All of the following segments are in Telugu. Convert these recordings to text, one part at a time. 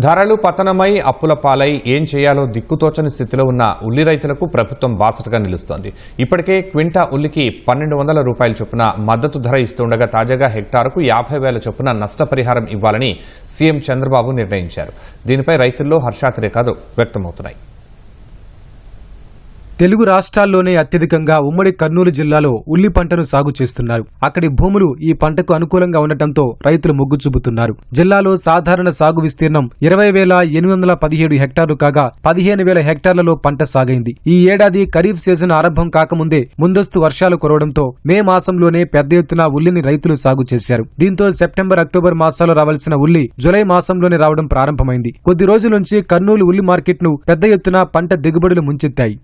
ధరలు పతనమై అప్పుల పాలై ఏం చేయాలో దిక్కుతోచని స్థితిలో ఉన్న ఉల్లి రైతులకు ప్రభుత్వం బాసటగా నిలుస్తోంది. ఇప్పటికే క్వింటా ఉల్లికి పన్నెండు వందల రూపాయల చొప్పున మద్దతు ధర ఇస్తుండగా తాజాగా హెక్టారుకు యాభై వేల చొప్పున నష్టపరిహారం ఇవ్వాలని సీఎం చంద్రబాబు నిర్ణయించారు. దీనిపై రైతుల్లో హర్షాతిరేకాలు వ్యక్తమవుతున్నాయి. తెలుగు రాష్ట్రాల్లోనే అత్యధికంగా ఉమ్మడి కర్నూలు జిల్లాలో ఉల్లి పంటను సాగు చేస్తున్నారు. అక్కడి భూములు ఈ పంటకు అనుకూలంగా ఉండటంతో రైతులు మొగ్గు చూపుతున్నారు. జిల్లాలో సాధారణ సాగు విస్తీర్ణం ఇరవై వేల ఎనిమిది వందల పదిహేడు హెక్టార్లు కాగా పదిహేను వేల హెక్టార్లలో పంట సాగైంది. ఈ ఏడాది ఖరీఫ్ సీజన్ ఆరంభం కాకముందే ముందస్తు వర్షాలు కురవడంతో మే మాసంలోనే పెద్ద ఎత్తున ఉల్లిని రైతులు సాగు చేశారు. దీంతో సెప్టెంబర్ అక్టోబర్ మాసాల్లో రావాల్సిన ఉల్లి జులై మాసంలోనే రావడం ప్రారంభమైంది. కొద్ది రోజుల నుంచి కర్నూలు ఉల్లి మార్కెట్ను పెద్ద ఎత్తున పంట దిగుబడులు ముంచెత్తాయి.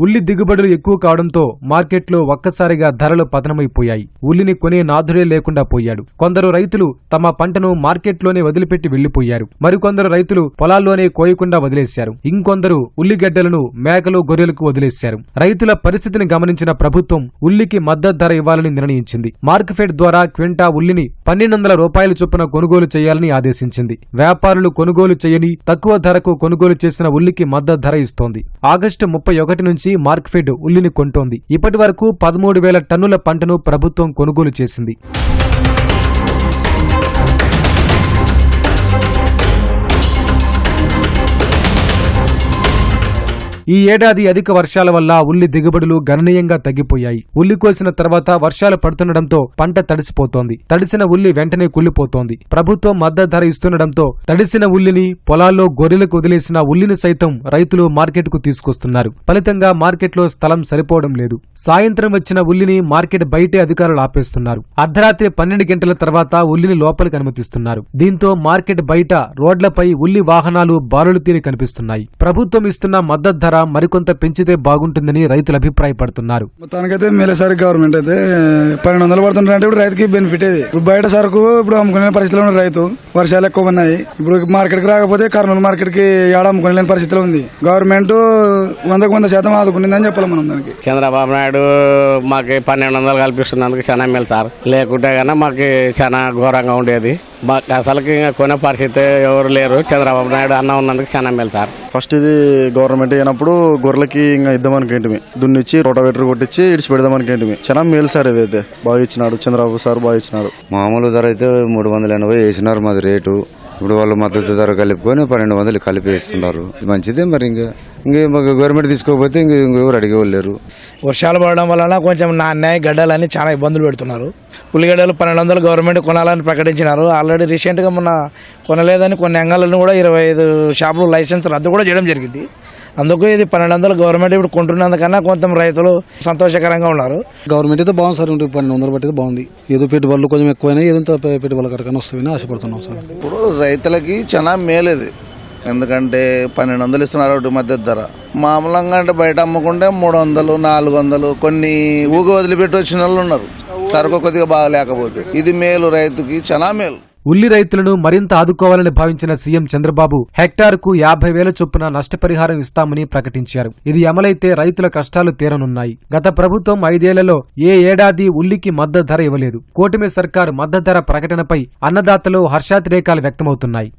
ఉల్లి దిగుబడులు ఎక్కువ కావడంతో మార్కెట్లో ఒక్కసారిగా ధరలు పతనమైపోయాయి. ఉల్లిని కొనే నాథుడే లేకుండా పోయాడు. కొందరు రైతులు తమ పంటను మార్కెట్లోనే వదిలిపెట్టి వెళ్ళిపోయారు మరికొందరు రైతులు పొలాల్లోనే కోయకుండా వదిలేశారు. ఇంకొందరు ఉల్లిగడ్డలను మేకలు గొర్రెలకు వదిలేశారు. రైతుల పరిస్థితిని గమనించిన ప్రభుత్వం ఉల్లికి మద్దతు ధర ఇవ్వాలని నిర్ణయించింది. మార్క్ఫెడ్ ద్వారా క్వింటా ఉల్లిని పన్నెండు వందల రూపాయల చొప్పున కొనుగోలు చేయాలని ఆదేశించింది. వ్యాపారులు కొనుగోలు చేయని తక్కువ ధరకు కొనుగోలు చేసిన ఉల్లికి మద్దతు ధర ఇస్తోంది. ఆగస్టు ముప్పై ఒకటి నుంచి మార్క్ఫెడ్ ఉల్లిని కొంటోంది. ఇప్పటి వరకు పదమూడు వేల టన్నుల పంటను ప్రభుత్వం కొనుగోలు చేసింది. ఈ ఏడాది అధిక వర్షాల వల్ల ఉల్లి దిగుబడులు గణనీయంగా తగ్గిపోయాయి. ఉల్లి కోసిన తర్వాత వర్షాలు పడుతుండటంతో పంట తడిసిపోతోంది. తడిసిన ఉల్లి వెంటనే కుళ్ళిపోతోంది. ప్రభుత్వం మద్దతు ధర ఇస్తుండటంతో తడిసిన ఉల్లిని పొలాల్లో గొర్రెలకు వదిలేసిన ఉల్లిని సైతం రైతులు మార్కెట్కు తీసుకొస్తున్నారు. ఫలితంగా మార్కెట్లో స్థలం సరిపోవడం లేదు. సాయంత్రం వచ్చిన ఉల్లిని మార్కెట్ బయటే అధికారులు ఆపేస్తున్నారు. అర్ధరాత్రి పన్నెండు గంటల తర్వాత ఉల్లిని లోపలికి అనుమతిస్తున్నారు. దీంతో మార్కెట్ బయట రోడ్లపై ఉల్లి వాహనాలు బారులు తీరి కనిపిస్తున్నాయి. ప్రభుత్వం ఇస్తున్న మద్దతు ధర మరికొంత పెంచితే బాగుంటుందని రైతులు అభిప్రాయపడుతున్నారు. మొత్తానికైతే మేలేసారి గవర్నమెంట్ అయితే పన్నెండు వందలు పడుతుంటారు అంటే ఇప్పుడు రైతుకి బెనిఫిట్ ఇది. ఇప్పుడు బయట సరుకు ఇప్పుడు అమ్ముకునే పరిస్థితిలో ఉన్న రైతు వర్షాలు ఎక్కువ ఉన్నాయి. ఇప్పుడు మార్కెట్కి రాకపోతే కర్నూలు మార్కెట్కి ఏడ అమ్ముకునే పరిస్థితిలో ఉంది. గవర్నమెంట్ వందకు వంద శాతం ఆదుకునిందని చెప్పాలి మనం దానికి. చంద్రబాబు నాయుడు మాకు పన్నెండు వందలు కల్పిస్తున్నందుకు చాలా మేలు సార్. లేకుంటే కన్నా మాకు చాలా ఘోరంగా ఉండేది. మాకు అసలుకి కొనే పరిస్థితి ఎవరు లేరు. చంద్రబాబు నాయుడు అన్న ఉన్నందుకు చాలా మేలు సార్. ఫస్ట్ ఇది గవర్నమెంట్ అయినప్పుడు గొర్రెలకి ఇంకా ఇద్దామనుకేంటిమి. దున్నిచ్చి రోటావేటర్ కొట్టించి ఇడిచి పెడదామనుకేంటిమి. చాలా మేలు సార్ ఇదైతే. బాగా ఇచ్చినాడు చంద్రబాబు సార్ బాగా ఇచ్చినాడు. మామూలు ధర అయితే మూడు వందల ఎనభై వేసినారు మాది రేటు. ఇప్పుడు వాళ్ళు మద్దతు ధర కలుపుకొని పన్నెండు వందలు కలిపి వేస్తున్నారు. ఇది మంచిదే మరి ఇంకా. ఇంకా మాకు గవర్నమెంట్ తీసుకోకపోతే ఇంక ఇంకెవరు అడిగేవాళ్ళు లేరు. వర్షాలు పడడం వలన కొంచెం నాణ్యాయ గడ్డలని చాలా ఇబ్బందులు పెడుతున్నారు. ఉల్లిగడ్డలు పన్నెండు వందలు గవర్నమెంట్ కొనాలని ప్రకటించినారు. ఆల్రెడీ రీసెంట్గా మొన్న కొనలేదని కొన్ని అంగాలను కూడా ఇరవై ఐదు షాపులు లైసెన్స్ రద్దు కూడా చేయడం జరిగింది. అందుకు ఇది పన్నెండు వందలు గవర్నమెంట్ ఇప్పుడు కొంటున్నందుకన్నా కొంచెం రైతులు సంతోషకరంగా ఉన్నారు. గవర్నమెంట్ అయితే బాగుంది సార్ ఉంటుంది పన్నెండు వందలు బట్టి అయితే బాగుంది. ఏదో పెట్టుబడులు కొంచెం ఎక్కువైనా ఏదో పెట్టుబడులు కడకని వస్తాయని ఆశపడుతున్నాం సార్. ఇప్పుడు రైతులకి చాలా మేలేది. ఎందుకంటే పన్నెండు వందలు ఇస్తున్నారు ఒకటి మద్దతు ధర. మామూలంగా అంటే బయట అమ్ముకుంటే మూడు వందలు నాలుగు వందలు కొన్ని ఊగ వదిలిపెట్టి వచ్చిన వాళ్ళు ఉన్నారు. సరుకు కొద్దిగా బాగా లేకపోతే. ఇది మేలు రైతుకి చాలా మేలు. ఉల్లి రైతులను మరింత ఆదుకోవాలని భావించిన సీఎం చంద్రబాబు హెక్టార్కు యాభై వేల చొప్పున నష్టపరిహారం ఇస్తామని ప్రకటించారు. ఇది అమలైతే రైతుల కష్టాలు తీరనున్నాయి. గత ప్రభుత్వం ఐదేళ్ళలో ఏ ఏడాది ఉల్లికి మద్దతు ధర ఇవ్వలేదు. కూటమి సర్కారు మద్దతు ధర ప్రకటనపై అన్నదాతలు హర్షాతిరేకాలు వ్యక్తమవుతున్నాయి.